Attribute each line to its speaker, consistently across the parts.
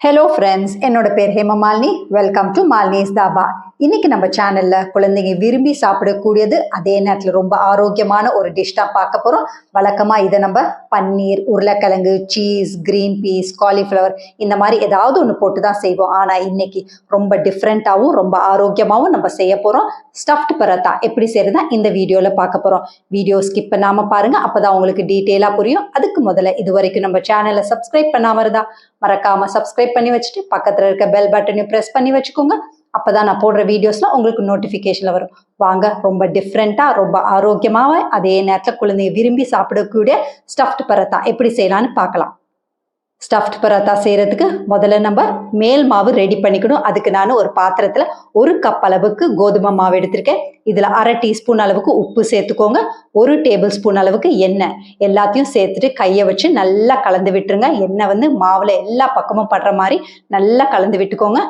Speaker 1: Hello friends என்னோட பேர் Hemamalini welcome to Malini's dhaba இன்னைக்கு நம்ம சேனல்ல குழந்தைங்க விரும்பி சாப்பிடக்கூடியது அதே நேரத்தில் ரொம்ப ஆரோக்கியமான ஒரு டிஷ் தான் பார்க்க போறோம். வழக்கமா இதை நம்ம பன்னீர் உருளைக்கிழங்கு சீஸ் கிரீன் பீஸ் காலிஃப்ளவர் இந்த மாதிரி ஏதாவது ஒன்று போட்டு தான் செய்வோம். ஆனால் இன்னைக்கு ரொம்ப டிஃப்ரெண்ட்டாகவும் ரொம்ப ஆரோக்கியமாகவும் நம்ம செய்ய போறோம். ஸ்டஃப்ட் பரத்தா எப்படி செய்யறதா இந்த வீடியோவில் பார்க்க போறோம். வீடியோ ஸ்கிப் பண்ணாம பாருங்க அப்போதான் உங்களுக்கு டீட்டெயிலாக புரியும். அதுக்கு முதல்ல இது வரைக்கும் நம்ம சேனலை சப்ஸ்கிரைப் பண்ணாம இருந்தா மறக்காம சப்ஸ்கிரைப் பண்ணி வச்சுட்டு பக்கத்துல இருக்க பெல் பட்டனையும் ப்ரெஸ் பண்ணி வச்சுக்கோங்க. அப்பதான் நான் போடுற வீடியோஸ்லாம் உங்களுக்கு நோட்டிஃபிகேஷனில் வரும். வாங்க ரொம்ப டிஃப்ரெண்ட்டாக ரொம்ப ஆரோக்கியமாக அதே நேரத்தில் குழந்தைய விரும்பி சாப்பிடக்கூடிய ஸ்டஃப்ட் பரத்தா எப்படி செய்யலாம்னு பார்க்கலாம். ஸ்டஃப்ட் பரோட்டா செய்கிறதுக்கு முதல்ல நம்ம மேல் மாவு ரெடி பண்ணிக்கணும். அதுக்கு நான் ஒரு பாத்திரத்தில் ஒரு கப் அளவுக்கு கோதுமை மாவு எடுத்திருக்கேன். இதில் அரை டீஸ்பூன் அளவுக்கு உப்பு சேர்த்துக்கோங்க. ஒரு டேபிள் ஸ்பூன் அளவுக்கு எண்ணெய் எல்லாத்தையும் சேர்த்துட்டு கையை வச்சு நல்லா கலந்து விட்டுருங்க. எண்ணெய் வந்து மாவில் எல்லா பக்கமும் படுற மாதிரி நல்லா கலந்து விட்டுக்கோங்க.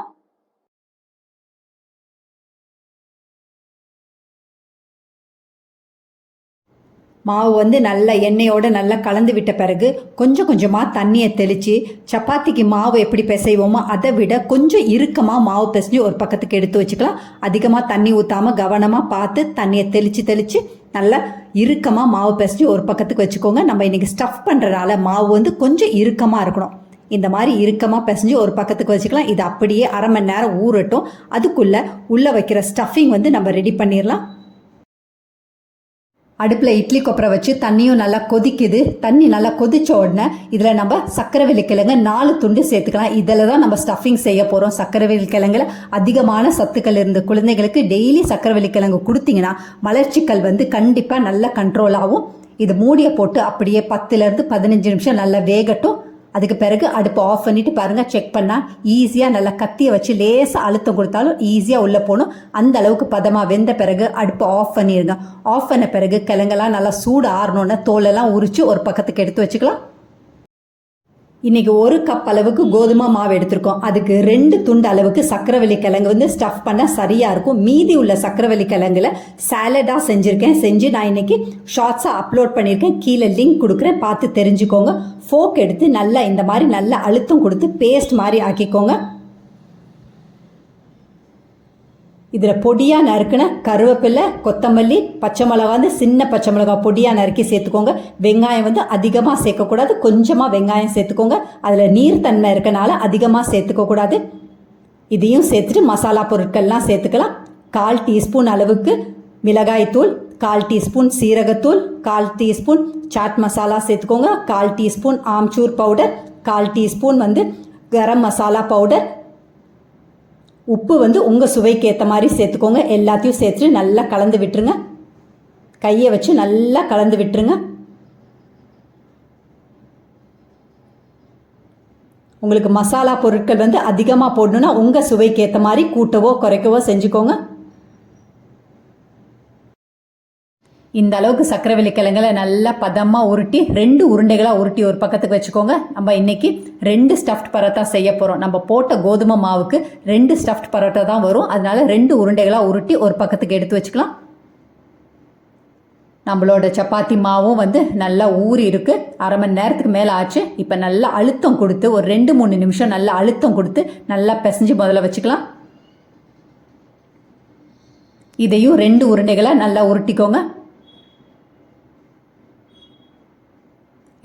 Speaker 1: மாவு வந்து நல்லா எண்ணெயோடு நல்லா கலந்து விட்ட பிறகு கொஞ்சம் கொஞ்சமாக தண்ணியை தெளித்து சப்பாத்திக்கு மாவு எப்படி பிசைவோமோ அதை விட கொஞ்சம் இறுக்கமாக மாவு பிசைஞ்சு ஒரு பக்கத்துக்கு எடுத்து வச்சுக்கலாம். அதிகமாக தண்ணி ஊற்றாமல் கவனமாக பார்த்து தண்ணியை தெளித்து தெளித்து நல்லா இறுக்கமாக மாவு பிசைஞ்சு ஒரு பக்கத்துக்கு வச்சுக்கோங்க. நம்ம இன்றைக்கி ஸ்டஃப் பண்ணுறனால மாவு வந்து கொஞ்சம் இறுக்கமாக இருக்கணும். இந்த மாதிரி இறுக்கமாக பிசைஞ்சு ஒரு பக்கத்துக்கு வச்சுக்கலாம். இது அப்படியே அரை மணி நேரம் ஊறட்டும். அதுக்குள்ளே உள்ளே வைக்கிற ஸ்டஃபிங் வந்து நம்ம ரெடி பண்ணிடலாம். அடுப்பில் இட்லி கொப்பரை வச்சு தண்ணியும் நல்லா கொதிக்குது. தண்ணி நல்லா கொதிச்ச உடனே இதில் நம்ம சக்கரை வெள்ளிக்கிழங்கு நாலு துண்டு சேர்த்துக்கலாம். இதில் தான் நம்ம ஸ்டஃபிங் செய்ய போகிறோம் சக்கரை வெள்ளிக்கிழங்குல அதிகமான சத்துக்கள் இருந்து குழந்தைகளுக்கு டெய்லி சக்கரை வெள்ளிக்கிழங்கு கொடுத்தீங்கன்னா மலர்ச்சிக்கல் வந்து கண்டிப்பாக நல்ல கண்ட்ரோல் ஆகும். இது மூடியை போட்டு அப்படியே பத்துலேருந்து பதினஞ்சு நிமிஷம் நல்லா வேகட்டும். அதுக்கு பிறகு அடுப்பு ஆஃப் பண்ணிட்டு பாருங்க செக் பண்ணால் ஈஸியாக நல்லா கத்தியை வச்சு லேசாக அழுத்தம் கொடுத்தாலும் ஈஸியாக உள்ளே போகணும். அந்த அளவுக்கு பதமாக வெந்த பிறகு அடுப்பு ஆஃப் பண்ணிடுங்க ஆஃப் பண்ண பிறகு கிழங்கெல்லாம் நல்லா சூடு ஆறணுன்னா தோலெல்லாம் உரித்து ஒரு பக்கத்துக்கு எடுத்து வச்சுக்கலாம். இன்னைக்கு ஒரு கப் அளவுக்கு கோதுமை மாவு எடுத்திருக்கோம். அதுக்கு ரெண்டு துண்டு அளவுக்கு சக்கரவள்ளி கிழங்கு வந்து ஸ்டஃப் பண்ணால் சரியாக இருக்கும். மீதி உள்ள சக்கரவள்ளி கிழங்குல சாலடாக செஞ்சுருக்கேன். செஞ்சு நான் இன்னைக்கு ஷார்ட்ஸாக அப்லோட் பண்ணியிருக்கேன் கீழே லிங்க் கொடுக்குறேன். பார்த்து தெரிஞ்சுக்கோங்க. ஃபோக் எடுத்து நல்லா இந்த மாதிரி நல்லா அழுத்தம் கொடுத்து பேஸ்ட் மாதிரி ஆக்கிக்கோங்க. இதில் பொடியாக நறுக்கின கருவேப்பிலை கொத்தமல்லி பச்சை மிளகா வந்து சின்ன பச்சை மிளகா பொடியாக நறுக்கி சேர்த்துக்கோங்க. வெங்காயம் வந்து அதிகமாக சேர்க்கக்கூடாது. கொஞ்சமாக வெங்காயம் சேர்த்துக்கோங்க. அதில் நீர்த்தன்மை இருக்கனால அதிகமாக சேர்த்துக்கக்கூடாது இதையும் சேர்த்துட்டு மசாலா பொருட்கள்லாம் சேர்த்துக்கலாம். கால் டீஸ்பூன் அளவுக்கு மிளகாய்த்தூள் கால் டீஸ்பூன் சீரகத்தூள் கால் டீஸ்பூன் சாட் மசாலா சேர்த்துக்கோங்க. கால் டீஸ்பூன் ஆம்ச்சூர் பவுடர் கால் டீஸ்பூன் வந்து கரம் மசாலா பவுடர் உப்பு வந்து உங்கள் சுவைக்கு ஏற்ற மாதிரி சேர்த்துக்கோங்க. எல்லாத்தையும் சேர்த்துட்டு நல்லா கலந்து விட்டுருங்க. கையை வச்சு நல்லா கலந்து விட்டுருங்க. உங்களுக்கு மசாலா பொருட்கள் வந்து அதிகமாக போடணுன்னா உங்கள் சுவைக்கு ஏற்ற மாதிரி கூட்டவோ குறைக்கவோ செஞ்சுக்கோங்க. இந்த அளவுக்கு சக்கரவள்ளி கிழங்குல நல்லா பதமாக உருட்டி ரெண்டு உருண்டைகளாக உருட்டி ஒரு பக்கத்துக்கு வச்சுக்கோங்க. நம்ம இன்னைக்கு ரெண்டு ஸ்டஃப்ட் பரோட்டா செய்ய போகிறோம் நம்ம போட்ட கோதுமை மாவுக்கு ரெண்டு ஸ்டஃப்ட் பரோட்டா தான் வரும். அதனால ரெண்டு உருண்டைகளாக உருட்டி ஒரு பக்கத்துக்கு எடுத்து வச்சுக்கலாம். நம்மளோட சப்பாத்தி மாவும் வந்து நல்லா ஊறி இருக்கு. அரை மணி நேரத்துக்கு மேலே ஆச்சு. இப்போ நல்லா அழுத்தம் கொடுத்து ஒரு ரெண்டு மூணு நிமிஷம் நல்லா அழுத்தம் கொடுத்து நல்லா பிசைஞ்சு முதல்ல வச்சுக்கலாம். இதையும் ரெண்டு உருண்டைகளாக நல்லா உருட்டிக்கோங்க.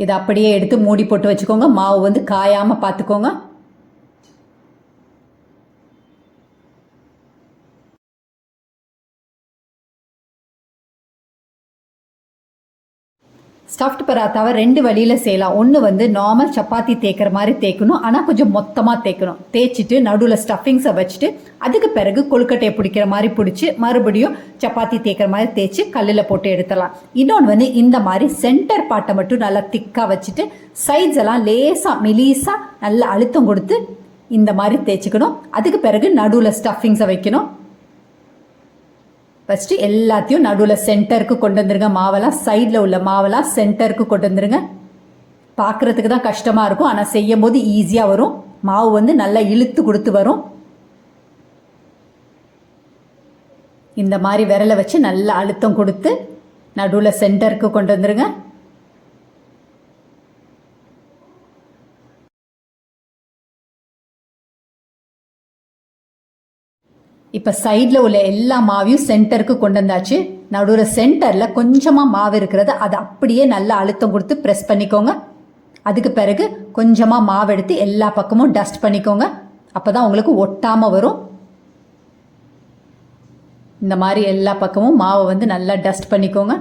Speaker 1: இதை அப்படியே எடுத்து மூடி போட்டு வச்சுக்கோங்க. மாவு வந்து காயாமல் பார்த்துக்கோங்க. ஸ்டஃப்ட் பராத்தாவை ரெண்டு வழியில் செய்யலாம். ஒன்று வந்து நார்மல் சப்பாத்தி தேய்க்கிற மாதிரி தேய்க்கணும். ஆனால் கொஞ்சம் மொத்தமாக தேய்க்கணும். தேய்ச்சிட்டு நடுவில் ஸ்டஃபிங்ஸை வச்சுட்டு அதுக்கு பிறகு கொழுக்கட்டையை பிடிக்கிற மாதிரி பிடிச்சி மறுபடியும் சப்பாத்தி தேய்க்கிற மாதிரி தேய்ச்சி கல்லில் போட்டு எடுத்துடலாம். இன்னொன்று வந்து இந்த மாதிரி சென்டர் பாட்டை மட்டும் நல்லா திக்காக வச்சுட்டு சைட்ஸ் எல்லாம் லேசாக மெலீஸாக நல்லா அழுத்தம் கொடுத்து இந்த மாதிரி தேய்ச்சிக்கணும். அதுக்கு பிறகு நடுவில் ஸ்டஃபிங்ஸை வைக்கணும். ஃபஸ்ட்டு எல்லாத்தையும் நடுவில் சென்டருக்கு கொண்டு வந்துருங்க. மாவெல்லாம் சைடில் உள்ள மாவெல்லாம் சென்டருக்கு கொண்டு வந்துருங்க. பார்க்குறதுக்கு தான் கஷ்டமாக இருக்கும். ஆனால் செய்யும் போது ஈஸியாக வரும். மாவு வந்து நல்லா இழுத்து கொடுத்து வரும். இந்த மாதிரி விரலை வச்சு நல்லா அழுத்தம் கொடுத்து நடுவில் சென்டருக்கு கொண்டு வந்துருங்க. இப்போ சைடில் உள்ள எல்லா மாவையும் சென்டருக்கு கொண்டு வந்தாச்சு நடுவில் சென்டரில் கொஞ்சமாக மாவு இருக்கிறத அதை அப்படியே நல்லா அழுத்தம் கொடுத்து ப்ரெஸ் பண்ணிக்கோங்க. அதுக்கு பிறகு கொஞ்சமாக மாவு எடுத்து எல்லா பக்கமும் டஸ்ட் பண்ணிக்கோங்க. அப்போ தான் உங்களுக்கு ஒட்டாமல் வரும். இந்த மாதிரி எல்லா பக்கமும் மாவை வந்து நல்லா டஸ்ட் பண்ணிக்கோங்க.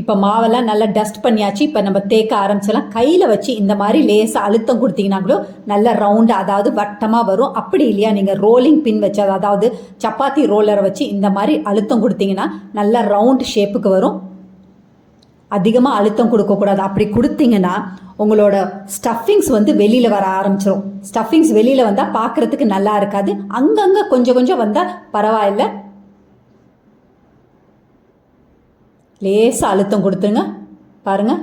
Speaker 1: இப்போ மாவெல்லாம் நல்லா டஸ்ட் பண்ணியாச்சு. இப்போ நம்ம தேக்க ஆரம்பிச்சிடலாம். கையில் வச்சு இந்த மாதிரி லேசாக அழுத்தம் கொடுத்தீங்கன்னா கூட நல்லா ரவுண்டு அதாவது வட்டமாக வரும். அப்படி இல்லையா? நீங்கள் ரோலிங் பின் வச்சு அதாவது சப்பாத்தி ரோலரை வச்சு இந்த மாதிரி அழுத்தம் கொடுத்தீங்கன்னா நல்லா ரவுண்ட் ஷேப்புக்கு வரும். அதிகமாக அழுத்தம் கொடுக்கக்கூடாது அப்படி கொடுத்தீங்கன்னா உங்களோட ஸ்டஃபிங்ஸ் வந்து வெளியில் வர ஆரம்பிச்சிடும் ஸ்டஃபிங்ஸ் வெளியில் வந்தால் பார்க்குறதுக்கு நல்லா இருக்காது. அங்கங்கே கொஞ்சம் கொஞ்சம் வந்தால் பரவாயில்ல. லேசாக அழுத்தம் கொடுத்துருங்க. பாருங்கள்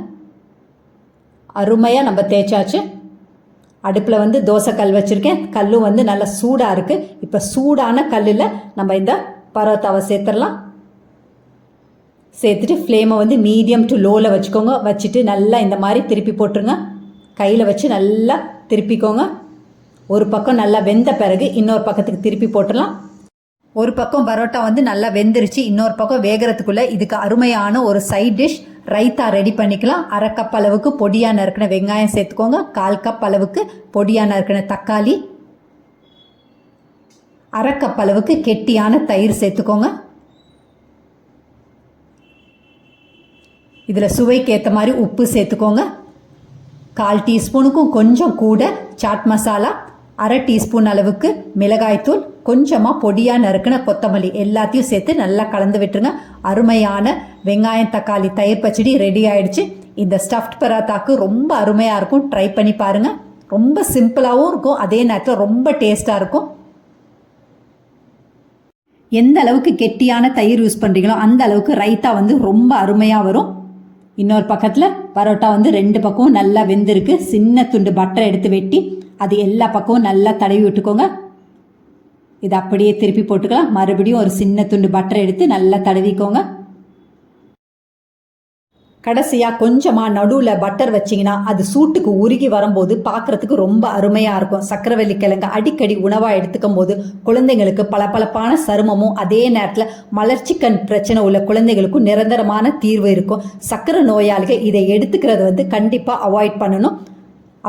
Speaker 1: அருமையாக நம்ம தேய்ச்சாச்சு. அடுப்பில் வந்து தோசை கல் வச்சுருக்கேன். கல்லும் வந்து நல்லா சூடாக இருக்குது இப்போ சூடான கல்லில் நம்ம இந்த பரோத்தாவை சேர்த்துடலாம். சேர்த்துட்டு ஃப்ளேமை வந்து மீடியம் டு லோவில் வச்சுக்கோங்க. வச்சுட்டு நல்லா இந்த மாதிரி திருப்பி போட்டுருங்க. கையில் வச்சு நல்லா திருப்பிக்கோங்க. ஒரு பக்கம் நல்லா வெந்த பிறகு இன்னொரு பக்கத்துக்கு திருப்பி போட்டுடலாம். ஒரு பக்கம் பரோட்டா வந்து நல்லா வெந்துருச்சு இன்னொரு பக்கம் வேகிறதுக்குள்ளே இதுக்கு அருமையான ஒரு சைட் டிஷ் ரைத்தா ரெடி பண்ணிக்கலாம். அரை கப் அளவுக்கு பொடியாக நறுக்கின வெங்காயம் சேர்த்துக்கோங்க. கால் கப் அளவுக்கு பொடியாக நறுக்கின தக்காளி. அரை கப் அளவுக்கு கெட்டியான தயிர் சேர்த்துக்கோங்க. இதில் சுவைக்கு ஏற்ற மாதிரி உப்பு சேர்த்துக்கோங்க. கால் டீஸ்பூனுக்கும் கொஞ்சம் கூட சாட் மசாலா அரை டீஸ்பூன் அளவுக்கு மிளகாய்த்தூள் கொஞ்சமாக பொடியாக நறுக்கின கொத்தமல்லி எல்லாத்தையும் சேர்த்து நல்லா கலந்து விட்டுருங்க. அருமையான வெங்காயம் தக்காளி தயிர் பச்சடி ரெடி ஆயிடுச்சு. இந்த ஸ்டஃப்ட் பராத்தாக்கு ரொம்ப அருமையாக இருக்கும். ட்ரை பண்ணி பாருங்கள் ரொம்ப சிம்பிளாகவும் இருக்கும். அதே நேரத்தில் ரொம்ப டேஸ்ட்டாக இருக்கும். எந்த அளவுக்கு கெட்டியான தயிர் யூஸ் பண்ணுறீங்களோ அந்த அளவுக்கு ரைத்தா வந்து ரொம்ப அருமையாக வரும். இன்னொரு பக்கத்தில் பரோட்டா வந்து ரெண்டு பக்கமும் நல்லா வெந்திருக்கு. சின்ன துண்டு பட்டரை எடுத்து வெட்டி அது எல்லா பக்கமும் நல்லா தடவி விட்டுக்கோங்க. இதை அப்படியே திருப்பி போட்டுக்கலாம். மறுபடியும் ஒரு சின்ன துண்டு பட்டரை எடுத்து நல்லா தடவிக்கோங்க. கடைசியாக கொஞ்சமாக நடுவில் பட்டர் வச்சிங்கன்னா அது சூட்டுக்கு உருகி வரும்போது பார்க்குறதுக்கு ரொம்ப அருமையாக இருக்கும். சக்கரவள்ளி கிழங்கு அடிக்கடி உணவாக எடுத்துக்கும் போது குழந்தைங்களுக்கு பளபளப்பான சருமமும் அதே நேரத்தில் மலர்ச்சிக்கண் பிரச்சனை உள்ள குழந்தைகளுக்கும் நிரந்தரமான தீர்வு இருக்கும். சக்கரை நோயாளிகள் இதை எடுத்துக்கிறது வந்து கண்டிப்பாக அவாய்ட் பண்ணணும்.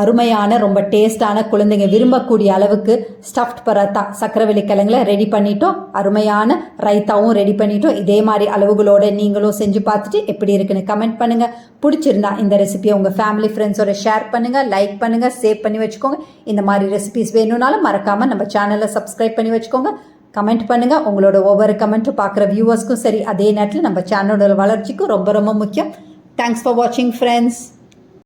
Speaker 1: அருமையான ரொம்ப டேஸ்டான குழந்தைங்க விரும்பக்கூடிய அளவுக்கு ஸ்டஃப்ட் பராத்தா சக்கரவெளி கிழங்குல ரெடி பண்ணிட்டோம். அருமையான ரைத்தாவும் ரெடி பண்ணிட்டோம். இதே மாதிரி அளவுகளோட நீங்களும் செஞ்சு பார்த்துட்டு எப்படி இருக்குன்னு கமெண்ட் பண்ணுங்க. பிடிச்சிருந்தா இந்த ரெசிபியை உங்கள் ஃபேமிலி ஃப்ரெண்ட்ஸோட ஷேர் பண்ணுங்க. லைக் பண்ணுங்கள் சேவ் பண்ணி வச்சுக்கோங்க. இந்த மாதிரி ரெசிபிஸ் வேணும்னாலும் மறக்காமல் நம்ம சேனலை சப்ஸ்கிரைப் பண்ணி வச்சுக்கோங்க. கமெண்ட் பண்ணுங்கள் உங்களோட ஒவ்வொரு கமெண்ட்டும் பார்க்குற வியூவர்ஸ்க்கும் சரி அதே நேரத்தில் நம்ம சேனலோட வளர்ச்சிக்கும் ரொம்ப ரொம்ப முக்கியம். தேங்க்ஸ் ஃபார் வாட்சிங் ஃப்ரெண்ட்ஸ்